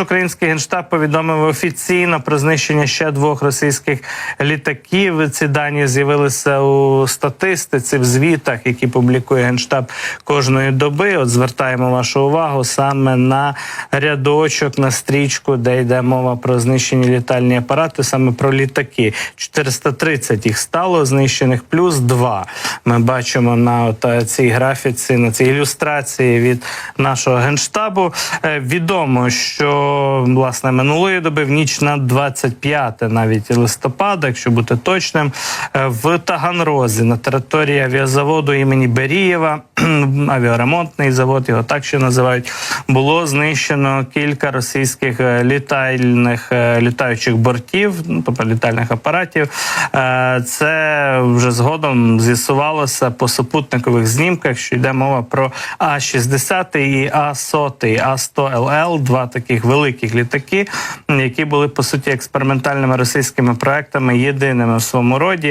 Український генштаб повідомив офіційно про знищення ще двох російських літаків. Ці дані з'явилися у статистиці в звітах, які публікує генштаб кожної доби. От звертаємо вашу увагу саме на рядочок на стрічку, де йде мова про знищені літальні апарати, саме про літаки. 430 їх стало знищених, плюс 2. Ми бачимо на от е, цій графіці, на цій ілюстрації від нашого генштабу. Е, Відомо, що власне минулої доби в ніч на 25 навіть листопада, якщо бути точним, е, в Таганрозі на території авіазаводу імені Берієва, авіаремонтний завод, його так ще називають, було знищено кілька російських е, літальних е, літаючих бортів, ну, тобто літальних апаратів. Е, Це вже згодом з'ясувалося по супутникових знімках, що йде мова про А-60 і А-100, А-100ЛЛ, два таких великих літаки, які були по суті експериментальними російськими проектами, єдиними в своєму роді.